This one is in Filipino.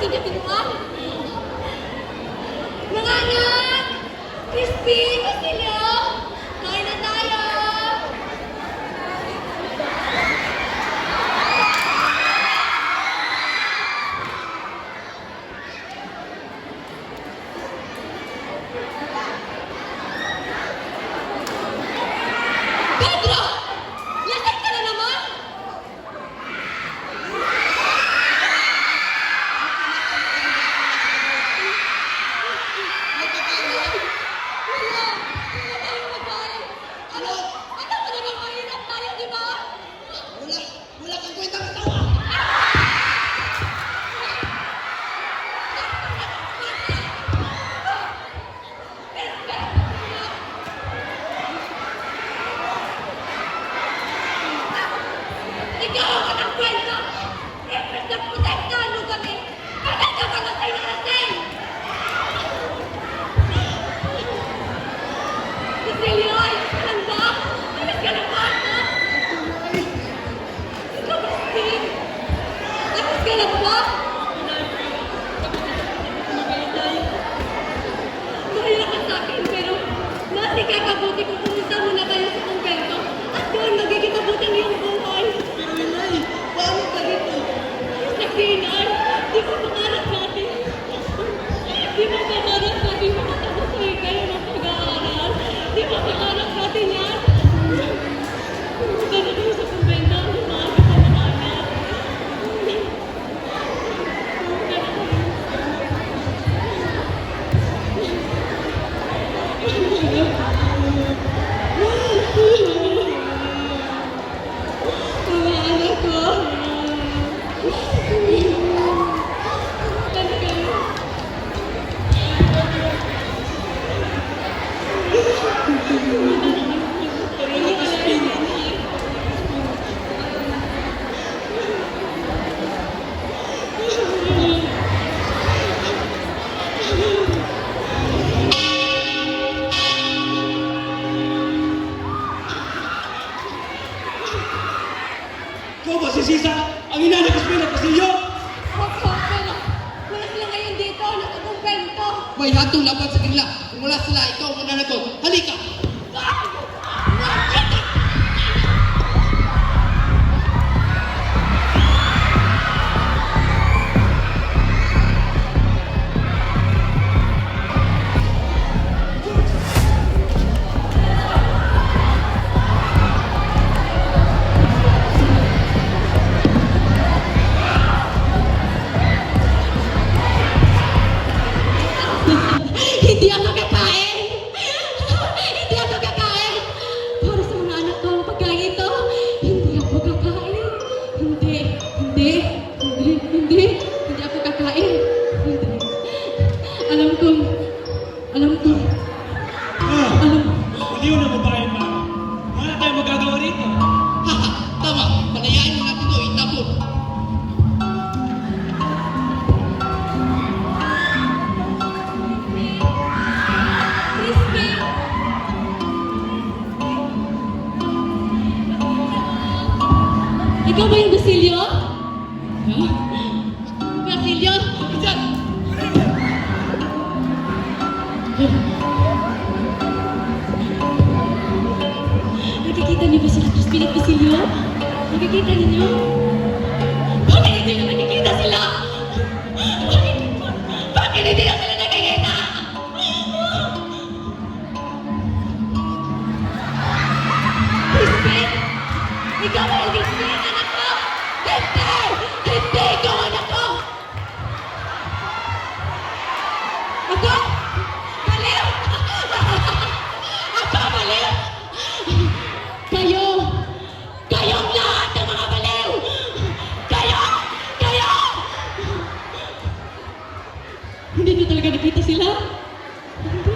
Hindi niya pinuha. Mga anak! Crispy na sila! Pinakabuti kung pumunta muna kayo sa kumbento at doon magigitabuti ang iyong buhay. Pero inay, paano ka rito? Sabihin, inay, di ba pangarap natin? Di ba pangarap May hatong laban sa kanila. Kung sila, ikaw mananagot. Halika! Ikaw ba yung Basilio? Huh? Basilio? Nakikita niyo ba sila Crispin at Basilio? Nakikita ninyo? Bakit hindi na nakikita sila? Bakit, bakit hindi na sila? Ako! Baliw! Ako, baliw! Kayo! Kayong lahat ng mga baliw! Kayo! Kayo! Hindi nyo talaga nakita sila? Hindi.